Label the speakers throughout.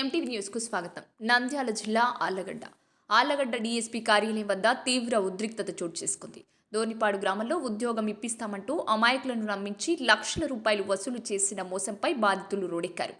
Speaker 1: MTV న్యూస్కు స్వాగతం. నంద్యాల జిల్లా ఆళ్ళగడ్డ. ఆళ్ళగడ్డ డీఎస్పీ కార్యాలయం వద్ద తీవ్ర ఉద్రిక్తత చోటు చేసుకుంది. దోనిపాడు గ్రామంలో ఉద్యోగం ఇప్పిస్తామంటూ అమాయకులను నమ్మించి లక్షల రూపాయలు వసూలు చేసిన మోసంపై బాధితులు రోడెక్కారు.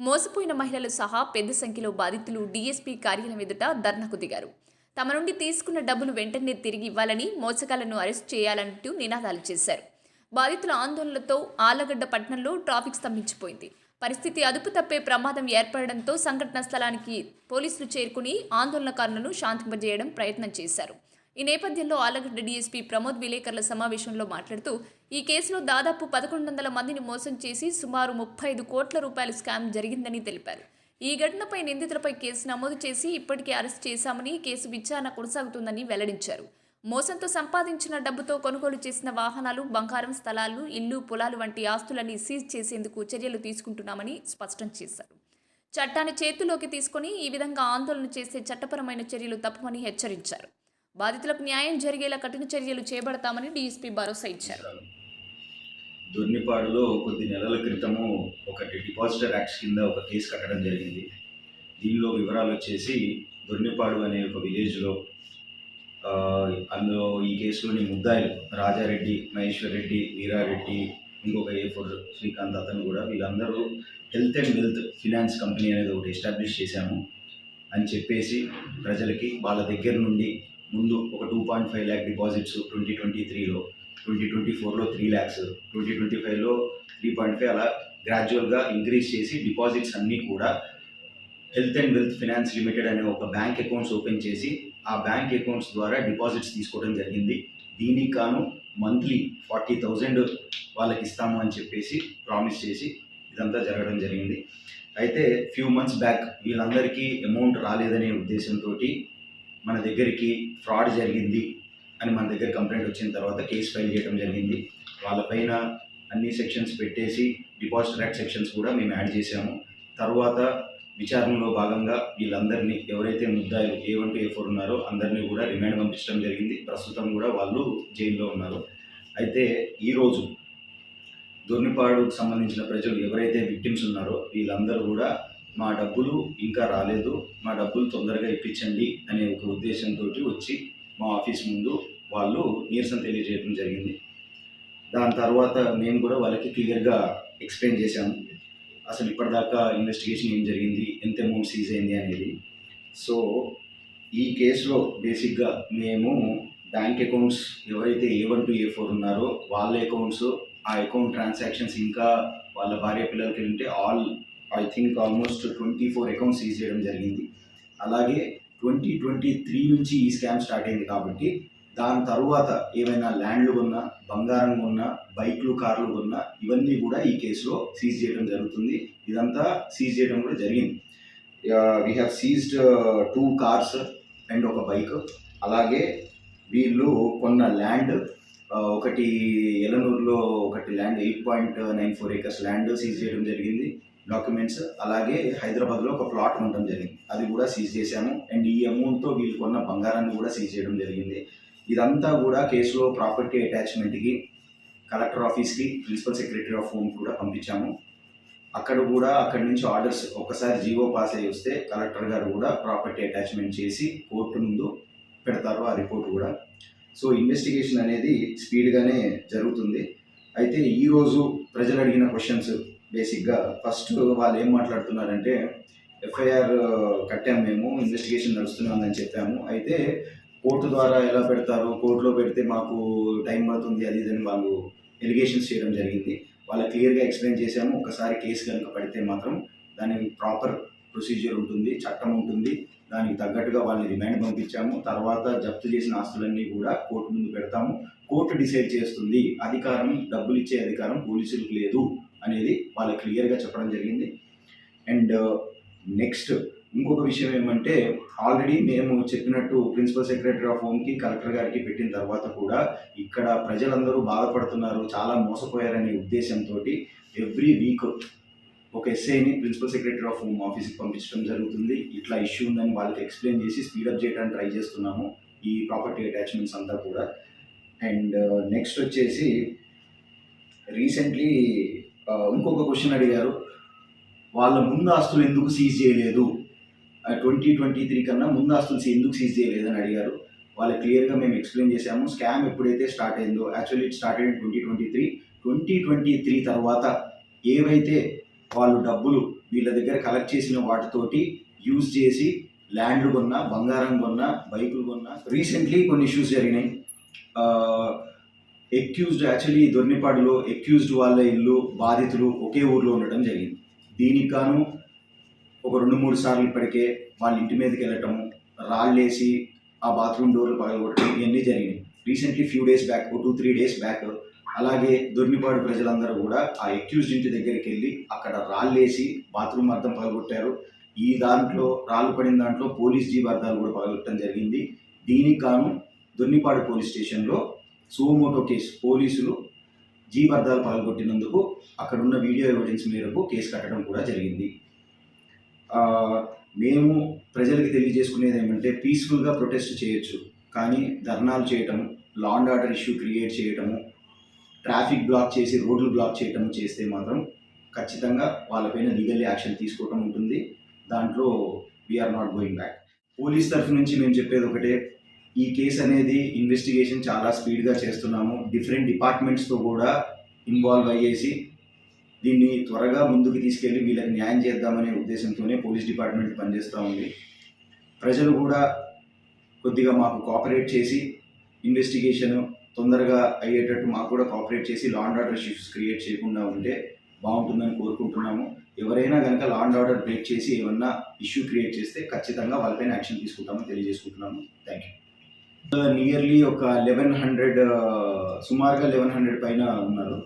Speaker 1: మోసపోయిన మహిళలు సహా పెద్ద సంఖ్యలో బాధితులు డీఎస్పీ కార్యాలయం ఎదుట ధర్నకు దిగారు. తమ నుండి తీసుకున్న డబ్బులు వెంటనే తిరిగి ఇవ్వాలని మోసగాళ్ళను అరెస్ట్ చేయాలంటూ నినాదాలు చేశారు. బాధితుల ఆందోళనలతో ఆలగడ్డ పట్టణంలో ట్రాఫిక్ స్తంభించిపోయింది. పరిస్థితి అదుపు తప్పే ప్రమాదం ఏర్పడడంతో సంఘటన స్థలానికి పోలీసులు చేరుకుని ఆందోళనకారులను శాంతింపజేయడం ప్రయత్నం చేశారు. ఈ నేపథ్యంలో ఆలగడ్డ డీఎస్పీ ప్రమోద్ విలేకరుల సమావేశంలో మాట్లాడుతూ ఈ కేసులో దాదాపు పదకొండు వందల మందిని మోసం చేసి సుమారు ముప్పై ఐదు కోట్ల రూపాయల స్కామ్ జరిగిందని తెలిపారు. ఈ ఘటనపై నిందితులపై కేసు నమోదు చేసి ఇప్పటికే అరెస్ట్ చేశామని కేసు విచారణ కొనసాగుతుందని వెల్లడించారు. మోసంతో సంపాదించిన డబ్బుతో కొనుగోలు చేసిన వాహనాలు బంగారం స్థలాలు ఇల్లు పొలాలు వంటి ఆస్తులన్నీ సీజ్ చేసేందుకు చర్యలు తీసుకుంటున్నామని స్పష్టం చేశారు. చట్టాన్ని చేతుల్లోకి తీసుకొని ఈ విధంగా ఆందోళన చేసే చట్టపరమైన చర్యలు తప్పమని హెచ్చరించారు. బాధితులకు న్యాయం జరిగేలా కఠిన చర్యలు చేపడతామని డీఎస్పీ భరోసా ఇచ్చారు.
Speaker 2: దొర్నిపాడులో కొద్ది నెలల క్రితము ఒకటి డిపాజిటర్ యాక్ట్ కింద ఒక కేసు కట్టడం జరిగింది. దీనిలో వివరాలు వచ్చేసి దొర్నిపాడు అనే ఒక విలేజ్లో అందులో ఈ కేసులోని ముద్దాయిలు. రాజారెడ్డి మహేశ్వర్ రెడ్డి వీరారెడ్డి ఇంకొక ఏ ఫోర్ శ్రీకాంత్ అతను కూడా వీళ్ళందరూ health and wealth finance company అనేది ఒకటి ఎస్టాబ్లిష్ చేశాము అని చెప్పేసి ప్రజలకి వాళ్ళ దగ్గర నుండి ముందు ఒక two point five lakh deposits twenty twenty త్రీలో ట్వంటీ ట్వంటీ ఫోర్లో త్రీ ల్యాక్స్ ట్వంటీ ట్వంటీ ఫైవ్లో త్రీ పాయింట్ ఫైవ్ అలా గ్రాడ్యువల్గా ఇంక్రీజ్ చేసి డిపాజిట్స్ అన్నీ కూడా health and wealth finance limited అనే ఒక బ్యాంక్ అకౌంట్స్ ఓపెన్ చేసి ఆ బ్యాంక్ అకౌంట్స్ ద్వారా డిపాజిట్స్ తీసుకోవడం జరిగింది. దీనికి గాను మంత్లీ ఫార్టీ థౌజండ్ వాళ్ళకి ఇస్తాము అని చెప్పేసి ప్రామిస్ చేసి ఇదంతా జరగడం జరిగింది. అయితే ఫ్యూ మంత్స్ బ్యాక్ వీళ్ళందరికీ అమౌంట్ రాలేదనే ఉద్దేశంతో మన దగ్గరికి ఫ్రాడ్ జరిగింది అని మన దగ్గర కంప్లైంట్ వచ్చిన తర్వాత కేసు ఫైల్ చేయడం జరిగింది. వాళ్ళపైన అన్ని సెక్షన్స్ పెట్టేసి డిపాజిట్ యాక్ట్ సెక్షన్స్ కూడా మేము యాడ్ చేసాము తర్వాత విచారణలో భాగంగా వీళ్ళందరినీ ఎవరైతే ముద్దాయిలు A one to A four ఉన్నారో అందరినీ కూడా రిమాండ్ పంపించడం జరిగింది. ప్రస్తుతం కూడా వాళ్ళు జైల్లో ఉన్నారు. అయితే ఈరోజు దొర్నిపాడుకు సంబంధించిన ప్రజలు ఎవరైతే విక్టిమ్స్ ఉన్నారో వీళ్ళందరూ కూడా మా డబ్బులు ఇంకా రాలేదు. మా డబ్బులు తొందరగా ఇప్పించండి అనే ఒక ఉద్దేశంతో వచ్చి మా ఆఫీస్ ముందు వాళ్ళు నీరసన తెలియజేయడం జరిగింది. దాని తర్వాత మేము కూడా వాళ్ళకి క్లియర్గా ఎక్స్ప్లెయిన్ చేశాము. అసలు ఇప్పటిదాకా ఇన్వెస్టిగేషన్ ఏం జరిగింది? ఎంత అమౌంట్ సీజ్ అయింది అనేది. సో ఈ కేసులో బేసిక్గా మేము బ్యాంక్ అకౌంట్స్ ఎవరైతే A one to A four ఉన్నారో వాళ్ళ అకౌంట్స్ ఆ అకౌంట్ ట్రాన్సాక్షన్స్ ఇంకా వాళ్ళ భార్య పిల్లలకి ఉంటే all I think almost twenty four accounts seize చేయడం జరిగింది. అలాగే ట్వంటీ ట్వంటీ త్రీ నుంచి ఈ స్కామ్ స్టార్ట్ అయింది కాబట్టి దాని తరువాత ఏమైనా ల్యాండ్లు ఉన్నా బంగారం కొన్నా బైక్లు కార్లు కొన్నా ఇవన్నీ కూడా ఈ కేసులో సీజ్ చేయడం జరుగుతుంది. ఇదంతా సీజ్ చేయడం కూడా జరిగింది. We have seized two cars and ఒక బైక్ అలాగే వీళ్ళు కొన్న ల్యాండ్ uh, ఒకటి ఎలనూరులో ఒకటి land eight point nine four acres land seize చేయడం జరిగింది. డాక్యుమెంట్స్ అలాగే హైదరాబాద్లో ఒక ప్లాట్ ఉండడం జరిగింది. అది కూడా సీజ్ చేశాము. అండ్ ఈ అమౌంట్తో వీళ్ళు కొన్న బంగారాన్ని కూడా సీజ్ చేయడం జరిగింది. ఇదంతా కూడా కేసులో ప్రాపర్టీ అటాచ్మెంట్కి కలెక్టర్ ఆఫీస్కి ప్రిన్సిపల్ సెక్రటరీ ఆఫ్ హోమ్ కూడా పంపించాము. అక్కడ కూడా అక్కడి నుంచి ఆర్డర్స్ ఒకసారి జీవో పాస్ అయ్యి వస్తే కలెక్టర్ గారు కూడా ప్రాపర్టీ అటాచ్మెంట్ చేసి కోర్టు ముందు పెడతారు ఆ రిపోర్ట్ కూడా. సో ఇన్వెస్టిగేషన్ అనేది స్పీడ్గానే జరుగుతుంది. అయితే ఈరోజు ప్రజలు అడిగిన క్వశ్చన్స్ బేసిక్గా ఫస్ట్ వాళ్ళు ఏం మాట్లాడుతున్నారంటే ఎఫ్ఐఆర్ కట్టాము మేము ఇన్వెస్టిగేషన్ నడుస్తున్నామని చెప్పాము. అయితే కోర్టు ద్వారా ఎలా పెడతారు కోర్టులో పెడితే మాకు టైం పడుతుంది అది ఇదని వాళ్ళు ఎలిగేషన్స్ చేయడం జరిగింది. వాళ్ళకి క్లియర్గా ఎక్స్ప్లెయిన్ చేశాము. ఒకసారి కేసు కనుక పడితే మాత్రం దానికి ప్రాపర్ ప్రొసీజర్ ఉంటుంది చట్టం ఉంటుంది. దానికి తగ్గట్టుగా వాళ్ళని రిమాండ్ పంపించాము. తర్వాత జప్తు చేసిన ఆస్తులన్నీ కూడా కోర్టు ముందు పెడతాము. కోర్టు డిసైడ్ చేస్తుంది అధికారం డబ్బులు ఇచ్చే అధికారం పోలీసులకు లేదు అనేది వాళ్ళకి క్లియర్గా చెప్పడం జరిగింది. అండ్ నెక్స్ట్ ఇంకొక విషయం ఏమంటే ఆల్రెడీ మేము చెప్పినట్టు ప్రిన్సిపల్ సెక్రటరీ ఆఫ్ హోమ్కి కలెక్టర్ గారికి పెట్టిన తర్వాత కూడా ఇక్కడ ప్రజలందరూ బాధపడుతున్నారు చాలా మోసపోయారనే ఉద్దేశంతో ఎవ్రీ వీక్ ఒక ఎస్ఐని ప్రిన్సిపల్ సెక్రటరీ ఆఫ్ హోమ్ ఆఫీస్కి పంపించడం జరుగుతుంది. ఇట్లా ఇష్యూ ఉందని వాళ్ళకి ఎక్స్ప్లెయిన్ చేసి స్పీడప్ చేయడానికి ట్రై చేస్తున్నాము ఈ ప్రాపర్టీ అటాచ్మెంట్స్ అంతా కూడా. అండ్ నెక్స్ట్ వచ్చేసి రీసెంట్లీ ఇంకొక క్వశ్చన్ అడిగారు వాళ్ళ ముందు ఆస్తులు ఎందుకు సీజ్ చేయలేదు? ట్వంటీ ట్వంటీ త్రీ కన్నా ముందు ఆస్తులు ఎందుకు సీజ్ చేయలేదని అడిగారు. వాళ్ళు క్లియర్గా మేము ఎక్స్ప్లెయిన్ చేశాము. స్కామ్ ఎప్పుడైతే స్టార్ట్ అయిందో actually it started twenty twenty three twenty twenty three తర్వాత ఏవైతే వాళ్ళు డబ్బులు వీళ్ళ దగ్గర కలెక్ట్ చేసిన వాటితోటి యూజ్ చేసి ల్యాండ్లు కొన్నా బంగారం కొన్నా బైకులు కొన్నా రీసెంట్లీ కొన్ని ఇష్యూస్ జరిగినాయి. ఎక్యూజ్డ్ యాక్చువల్లీ దొర్నిపాడులో ఎక్యూజ్డ్ వాళ్ళ ఇల్లు బాధితులు ఒకే ఊర్లో ఉండటం జరిగింది. దీనికి గాను ఒక రెండు మూడు సార్లు ఇప్పటికే వాళ్ళ ఇంటి మీదకి వెళ్ళటము రాళ్ళేసి ఆ బాత్రూమ్ డోర్లు పగలగొట్టడం ఇవన్నీ జరిగినాయి. Recently few days back two three days back అలాగే దొర్నిపాడు ప్రజలందరూ కూడా ఆ ఎక్యూజ్డ్ ఇంటి దగ్గరికి వెళ్ళి అక్కడ రాళ్ళేసి బాత్రూమ్ అర్థం పగలగొట్టారు. ఈ దాంట్లో రాళ్ళు పడిన దాంట్లో పోలీస్ జీప్ అర్థాలు కూడా పగలగొట్టడం జరిగింది. దీనికి గాను దుర్నిపాడు పోలీస్ స్టేషన్లో సోమోటో కేసు పోలీసులు జీవార్థాలు అర్థాలు పగలగొట్టినందుకు అక్కడ ఉన్న వీడియో ఎవిడెన్స్ మేరకు కేసు కట్టడం కూడా జరిగింది. మేము ప్రజలకు తెలియజేసుకునేది ఏమంటే పీస్ఫుల్గా ప్రొటెస్ట్ చేయొచ్చు. కానీ ధర్నాలు చేయటం law and order issue create చేయటము ట్రాఫిక్ బ్లాక్ చేసి రోడ్లు బ్లాక్ చేయటం చేస్తే మాత్రం ఖచ్చితంగా వాళ్ళపైన లీగల్ యాక్షన్ తీసుకోవటం ఉంటుంది. దాంట్లో we're not going back police తరఫు నుంచి మేము చెప్పేది ఒకటే ఈ కేసు అనేది ఇన్వెస్టిగేషన్ చాలా స్పీడ్గా చేస్తున్నాము. డిఫరెంట్ డిపార్ట్మెంట్స్తో కూడా ఇన్వాల్వ్ అయ్యేసి దీన్ని త్వరగా ముందుకు తీసుకెళ్ళి వీళ్ళకి న్యాయం చేద్దామనే ఉద్దేశంతోనే పోలీస్ డిపార్ట్మెంట్ పనిచేస్తూ ఉంది. ప్రజలు కూడా కొద్దిగా మాకు కోఆపరేట్ చేసి ఇన్వెస్టిగేషన్ తొందరగా అయ్యేటట్టు మాకు కూడా కోఆపరేట్ చేసి law and order issues create చేయకుండా ఉంటే బాగుంటుందని కోరుకుంటున్నాము. ఎవరైనా కనుక లా అండ్ ఆర్డర్ బ్రేక్ చేసి ఏమన్నా ఇష్యూ క్రియేట్ చేస్తే ఖచ్చితంగా వాళ్ళపైన యాక్షన్ తీసుకుంటామని తెలియజేసుకుంటున్నాము. థ్యాంక్ యూ నియర్లీ ఒక లెవెన్ హండ్రెడ్ సుమారుగా లెవెన్ హండ్రెడ్ పైన ఉన్నారు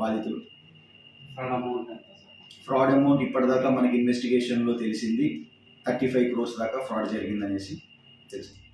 Speaker 2: బాధితులు
Speaker 3: ఫ్రాడ్ అమౌంట్ ఎంత సార్
Speaker 2: ఫ్రాడ్ అమౌంట్ ఇప్పటిదాకా మనకి ఇన్వెస్టిగేషన్లో తెలిసింది. థర్టీ ఫైవ్ క్రోర్స్ దాకా ఫ్రాడ్ జరిగిందనేసి తెలిసింది.